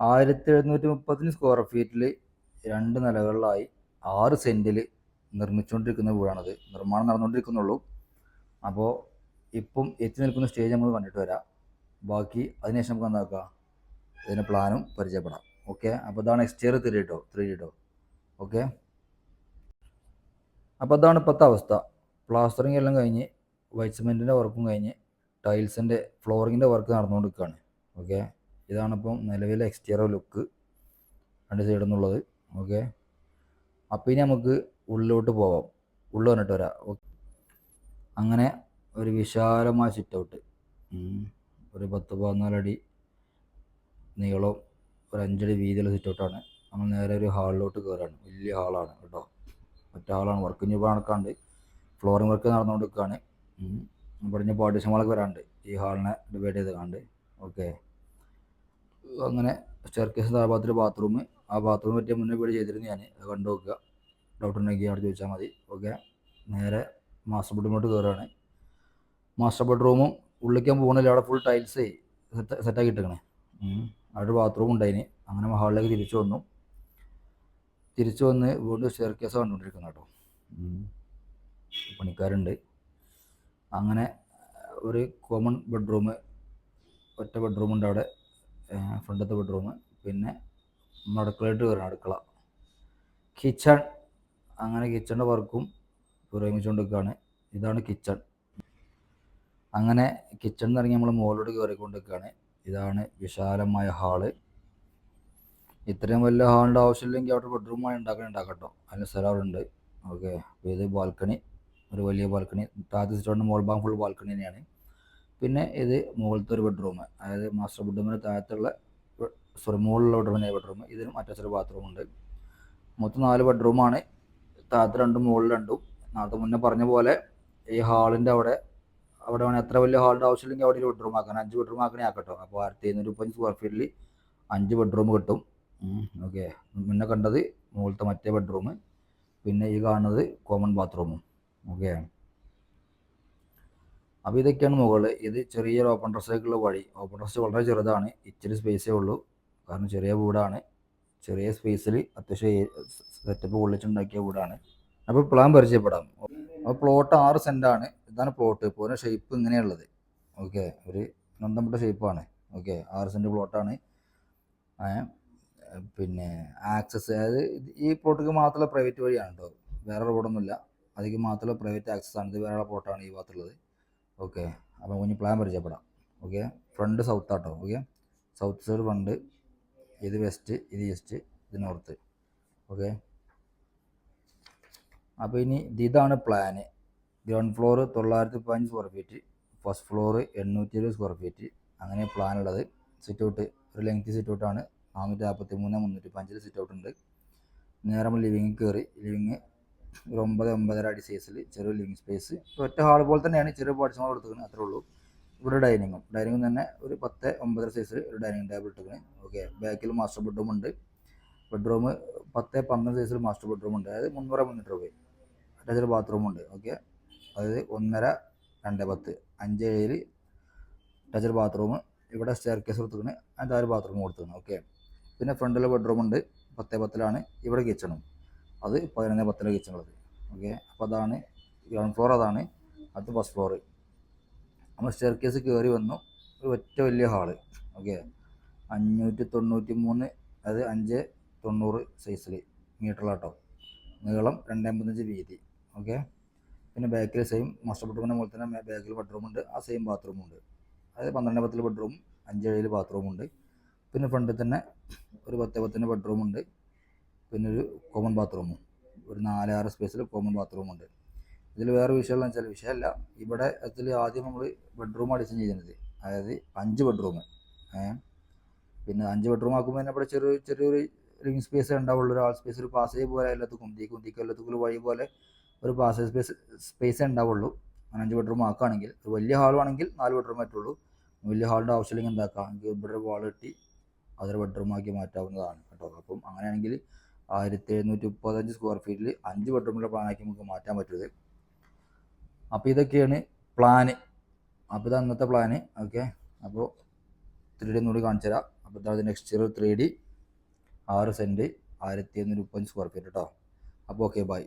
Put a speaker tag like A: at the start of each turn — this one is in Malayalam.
A: ആയിരത്തി എഴുന്നൂറ്റി മുപ്പത്തിന് സ്ക്വയർ ഫീറ്റിൽ രണ്ട് നിലകളിലായി ആറ് സെന്റിൽ നിർമ്മിച്ചുകൊണ്ടിരിക്കുന്ന വീടാണത്. നിർമ്മാണം നടന്നുകൊണ്ടിരിക്കുന്നുള്ളൂ. അപ്പോൾ ഇപ്പം എത്തി നിൽക്കുന്ന സ്റ്റേജ് നമ്മൾ കണ്ടിട്ട് വരാം. ബാക്കി അതിനുശേഷം നമുക്ക് എന്താക്കുക ഇതിന്റെ പ്ലാനും പരിചയപ്പെടാം. ഓക്കെ അപ്പോൾ ഇതാണ് exterior three D three D okay അപ്പോൾ അതാണ് ഇപ്പോഴത്തെ അവസ്ഥ. പ്ലാസ്റ്ററിങ് എല്ലാം കഴിഞ്ഞ് വൈറ്റ് സിമെന്റിന്റെ വർക്കും കഴിഞ്ഞ് ടൈൽസിന്റെ ഫ്ലോറിങ്ങിന്റെ വർക്ക് നടന്നുകൊണ്ടിരിക്കുകയാണ്. ഓക്കെ ഇതാണിപ്പം നിലവിലെ എക്സ്റ്റീരിയർ ലുക്ക് രണ്ട് സൈഡിൽ നിന്നുള്ളത്. ഓക്കെ അപ്പം ഇനി നമുക്ക് ഉള്ളിലോട്ട് പോവാം. ഉള്ളു വന്നിട്ട് വരാം. അങ്ങനെ ഒരു വിശാലമായ സിറ്റ് ഔട്ട് ഒരു പത്ത് പതിനാലടി നീളവും ഒരു അഞ്ചടി വീതിയുള്ള സിറ്റ് ഔട്ടാണ് നമ്മൾ നേരെ ഒരു ഹാളിലോട്ട് കയറാണ് വലിയ ഹാളാണ് കേട്ടോ. മറ്റേ ഹാളാണ്. വർക്ക് ഇനി ഇപ്പോൾ നടക്കാണ്ട്. ഫ്ലോറിംഗ് വർക്ക് നടന്നുകൊണ്ടിരിക്കുകയാണ്. പടിഞ്ഞ വാളൊക്കെ വരാണ്ട്. ഈ ഹാളിനെ ഡിവൈഡ് ചെയ്ത് കാണ്ട്. ഓക്കെ അങ്ങനെ സ്റ്റെയർക്കേസ് താഴാത്തൊരു ബാത്റൂം ആ ബാത്റൂം പറ്റിയ മുന്നേ വീട് ചെയ്തിരുന്നു ഞാൻ കണ്ടു നോക്കുക. ഡൗട്ട് ഉണ്ടെങ്കിൽ അവിടെ ചോദിച്ചാൽ മതി. ഓക്കെ നേരെ മാസ്റ്റർ ബെഡ്റൂമിലോട്ട് കയറുകയാണ് മാസ്റ്റർ ബെഡ്റൂമും ഉള്ളിക്കാൻ പോകണില്ല അവിടെ ഫുൾ ടൈൽസ് സെറ്റ് സെറ്റാക്കി ഇട്ടേക്കണേ. അവിടെ ബാത്റൂം ഉണ്ടായിന് അങ്ങനെ ഹാളിലേക്ക് തിരിച്ചു വന്നു. തിരിച്ചു വന്ന് വീണ്ടും സ്റ്റെയർ കേസ് കണ്ടുകൊണ്ടിരിക്കുന്നു കേട്ടോ. പണിക്കാരുണ്ട്. അങ്ങനെ ഒരു കോമൺ ബെഡ്റൂം ഒറ്റ ബെഡ്റൂം ഉണ്ട് അവിടെ. ഫ്രണ്ടത്തെ ബെഡ്റൂം പിന്നെ അടുക്കളയിട്ട് വരണം അടുക്കള. കിച്ചൺ. അങ്ങനെ കിച്ചണിന്റെ വർക്കും പുരോഗമിച്ചുകൊണ്ടിരിക്കുകയാണ്. ഇതാണ് കിച്ചൺ. അങ്ങനെ കിച്ചണിൽ നിന്ന് ഇറങ്ങി നമ്മൾ മുകളിലോട്ട് കയറിക്കൊണ്ടിരിക്കുകയാണ്. ഇതാണ് വിശാലമായ ഹാൾ. ഇത്രയും വലിയ ഹാളിന്റെ ആവശ്യമില്ലെങ്കിൽ അവിടെ ബെഡ്റൂമായി ഉണ്ടാക്കാൻ ഉണ്ടാക്കട്ടോ. അതിന് സ്ഥലം അവിടെ ഉണ്ട് ഓക്കെ. ഇത് ബാൽക്കണി ഒരു വലിയ ബാൽക്കണി താഴത്തെ സിറ്റോണ്ട് മോൾ ബാങ്ക് ഫുൾ ബാൽക്കണി തന്നെയാണ്. പിന്നെ ഇത് മുകളിലത്തെ ഒരു ബെഡ്റൂം അതായത് മാസ്റ്റർ ബെഡ്റൂമിന് താഴത്തുള്ള സോറി മുകളിലുള്ള ബെഡ്റൂമിന്റെ ബെഡ്റൂം ഇതിനും അറ്റാച്ച്ഡ് ബാത്റൂം ഉണ്ട്. മൊത്തം നാല് ബെഡ്റൂമാണ് താഴത്ത് രണ്ടും മുകളിൽ രണ്ടും. നേരത്തെ മുന്നേ പറഞ്ഞ പോലെ ഈ ഹാളിന്റെ അവിടെ അവിടെ വേണേൽ എത്ര വലിയ ഹാളിന്റെ ആവശ്യമില്ലെങ്കിൽ അവിടെ ഒരു ബെഡ്റൂം ആക്കണം. അഞ്ച് ബെഡ്റൂം ആക്കണേ ആക്കട്ടോ. അപ്പോൾ ആയിരത്തി എഴുന്നൂറ്റി മുപ്പത്തഞ്ച് സ്ക്വയർ ഫീറ്റിൽ അഞ്ച് ബെഡ്റൂം കിട്ടും. ഓക്കെ മുന്നേ കണ്ടത് മുകളിലത്തെ മറ്റേ ബെഡ്റൂം പിന്നെ ഈ കാണുന്നത് കോമൺ ബാത്റൂമും ഓക്കെ അപ്പോൾ ഇതൊക്കെയാണ് മുകളിൽ. ഇത് ചെറിയൊരു ഓപ്പൺ ഡ്രസ്സിലേക്കുള്ള വഴി. ഓപ്പൺ ഡ്രസ്സ് വളരെ ചെറുതാണ്. ഇച്ചിരി സ്പേസേ ഉള്ളൂ. കാരണം ചെറിയ വീടാണ്. ചെറിയ സ്പേസിൽ അത്യാവശ്യം സെറ്റപ്പ് പൊള്ളിച്ചുണ്ടാക്കിയ വീടാണ്. അപ്പോൾ പ്ലാൻ പരിചയപ്പെടാം. അപ്പോൾ പ്ലോട്ട് ആറ് സെന്റാണ് ഇതാണ് പ്ലോട്ട് ഇപ്പോൾ ഷേപ്പ് ഇങ്ങനെയുള്ളത് ഓക്കെ ഒരു നന്ദമ്പട്ട ഷേപ്പാണ് ഓക്കെ ആറ് സെന്റ് പ്ലോട്ടാണ് പിന്നെ ആക്സസ് അതായത് ഈ പ്ലോട്ടിക്ക് മാത്രമുള്ള പ്രൈവറ്റ് വഴിയാണ് കേട്ടോ വേറെ റോഡൊന്നുമില്ല അതിക്ക് മാത്രമുള്ള പ്രൈവറ്റ് ആക്സസ് ആണ്. ഇത് വേറെ പ്ലോട്ടാണ് ഈ ഭാഗത്തുള്ളത്. ഓക്കെ. അപ്പോൾ കുഞ്ഞ് പ്ലാൻ പരിചയപ്പെടാം. ഓക്കെ? ഫ്രണ്ട് സൗത്ത് ആട്ടോ. ഓക്കെ? സൗത്ത് സൈഡ് ഫ്രണ്ട് ഇത് വെസ്റ്റ് ഇത് ഈസ്റ്റ് ഇത് നോർത്ത് ഓക്കെ? അപ്പോൾ ഇനി ഇത് ഇതാണ് പ്ലാന് ഗ്രൗണ്ട് ഫ്ലോർ തൊള്ളായിരത്തി പതിനഞ്ച് സ്ക്വയർ ഫീറ്റ് ഫസ്റ്റ് ഫ്ലോർ എണ്ണൂറ്റി ഇരുപത് സ്ക്വയർ ഫീറ്റ് അങ്ങനെ പ്ലാൻ ഉള്ളത്. സിറ്റ് ഔട്ട് ഒരു ലെങ്ത് സിറ്റ് ഔട്ടാണ് നാനൂറ്റി നാൽപ്പത്തി മൂന്ന് മുന്നൂറ്റി പഞ്ചിൽ സിറ്റ് ഔട്ട് ഉണ്ട് നേരെ ലിവിങ് കയറി ലിവിങ് ഒരു ഒമ്പത് ഒമ്പതര അടി സൈസിൽ ചെറിയ ലിവിങ് സ്പേസ് ഒറ്റ ഹാൾ പോലെ തന്നെയാണ് ചെറിയ പാർട്സ് നമ്മൾ എടുത്തിരിക്കുന്നത് അത്രേ ഉള്ളൂ. ഇവിടെ ഡൈനിങ്ങും ഡൈനിങ്ങും തന്നെ ഒരു പത്ത് ഒമ്പതര സൈസിൽ ഒരു ഡൈനിങ് ടേബിൾ ഇട്ടിരിക്കുന്നത് ഓക്കെ ബാക്കിൽ മാസ്റ്റർ ബെഡ്റൂം ഉണ്ട്. ബെഡ്റൂം പത്ത് പന്ത്രണ്ട് സൈസിൽ മാസ്റ്റർ ബെഡ്റൂം ഉണ്ട്. അതായത് മുന്നൂറ് മുന്നൂറ് രൂപ അറ്റാച്ച്ഡ് ബാത്റൂം ഉണ്ട്. ഓക്കെ അതായത് ഒന്നര രണ്ട് പത്ത് അഞ്ച് ഏഴിൽ അറ്റാച്ച്ഡ് ബാത്റൂം ഇവിടെ സ്റ്റെയർ കേസ് കൊടുത്തിരിക്കുന്നത് അതിന്റെ ആ ഒരു ബാത്റൂം കൊടുത്തിരിക്കുന്നത് ഓക്കെ പിന്നെ ഫ്രണ്ടിൽ ബെഡ്റൂം ഉണ്ട്. പത്ത് പത്തിലാണ്. ഇവിടെ കിച്ചണും അത് പതിനൊന്ന് പത്തിലെ കിച്ചൺ ഉള്ളത് ഓക്കെ? അപ്പോൾ അതാണ് ഗ്രൗണ്ട് ഫ്ലോർ അതാണ്. അത് ഫസ്റ്റ് ഫ്ലോർ. നമ്മൾ സ്റ്റെയർ കേസ് കയറി വന്നു. ഒരു ഒറ്റ വലിയ ഹാൾ. ഓക്കെ? അഞ്ഞൂറ്റി തൊണ്ണൂറ്റി മൂന്ന് അതായത് അഞ്ച് തൊണ്ണൂറ് സൈസിൽ മീറ്ററിലാട്ടോ നീളം രണ്ട് അമ്പത്തഞ്ച് വീതി. ഓക്കെ? പിന്നെ ബാക്കിൽ സെയിം മാസ്റ്റർ ബെഡ്റൂമിനെ പോലെ തന്നെ ബാക്കിൽ ബെഡ്റൂമുണ്ട് ആ സെയിം ബാത്റൂം ഉണ്ട്. അതായത് പന്ത്രണ്ട് പത്തിൽ ബെഡ്റൂം അഞ്ചേഴിൽ ബാത്റൂം ഉണ്ട്. പിന്നെ ഫ്രണ്ടിൽ തന്നെ ഒരു പത്ത് പത്തിന്റെ ബെഡ്റൂമുണ്ട് പിന്നെ ഒരു കോമൺ ബാത്റൂമും ഒരു നാലാറ് സ്പേസിൽ കോമൺ ബാത്റൂം ഉണ്ട്. ഇതിൽ വേറെ വിഷയമുള്ള വെച്ചാൽ വിഷയമല്ല. ഇവിടെ അതിൽ ആദ്യം നമ്മൾ ബെഡ്റൂമാണ് ഡിസൈൻ ചെയ്യുന്നത് അതായത് അഞ്ച് ബെഡ്റൂം പിന്നെ അഞ്ച് ബെഡ്റൂം ആക്കുമ്പോൾ തന്നെ ഇവിടെ ചെറിയ ചെറിയൊരു ലിവിങ് സ്പേസ് ഉണ്ടാവുള്ളൂ. ഒരു ആൾ സ്പേസ് ഒരു പാസേജ് പോലെ എല്ലാത്തും കുന്തി കുന്തിക്കും എല്ലാത്തും വഴി പോലെ ഒരു പാസേജ് സ്പേസ് സ്പേസ് ഉണ്ടാവുള്ളൂ. അങ്ങനെ അഞ്ച് ബെഡ്റൂം ആക്കുകയാണെങ്കിൽ ഒരു വലിയ ഹാളാണെങ്കിൽ നാല് ബെഡ്റൂം പറ്റുള്ളൂ. വലിയ ഹാളിന്റെ ആവശ്യമില്ലെങ്കിൽ എന്താക്കാം? ഇവിടെ വാൾ കെട്ടി അതൊരു ബെഡ്റൂം ആക്കി മാറ്റാവുന്നതാണ് കേട്ടോ. അപ്പം അങ്ങനെയാണെങ്കിൽ ആയിരത്തി എഴുന്നൂറ്റി മുപ്പത്തഞ്ച് സ്ക്വയർ ഫീറ്റിൽ അഞ്ച് ബെഡ്റൂമുള്ള പ്ലാനാക്കി നമുക്ക് മാറ്റാൻ പറ്റുന്നത്. അപ്പോൾ ഇതൊക്കെയാണ് പ്ലാന് അപ്പോൾ ഇത് അന്നത്തെ പ്ലാന് ഓക്കെ അപ്പോൾ ത്രീ ഡി ഒന്നുകൂടി കാണിച്ചു തരാം. അപ്പോൾ ഇതാണ് നെക്സ്റ്റ് എക്സ്റ്റീരിയർ ത്രീ ഡി ആറ് സെന്റ് ആയിരത്തി എണ്ണൂറ്റി മുപ്പത്തഞ്ച് സ്ക്വയർ ഫീറ്റ് കേട്ടോ അപ്പോൾ ഓക്കെ ബൈ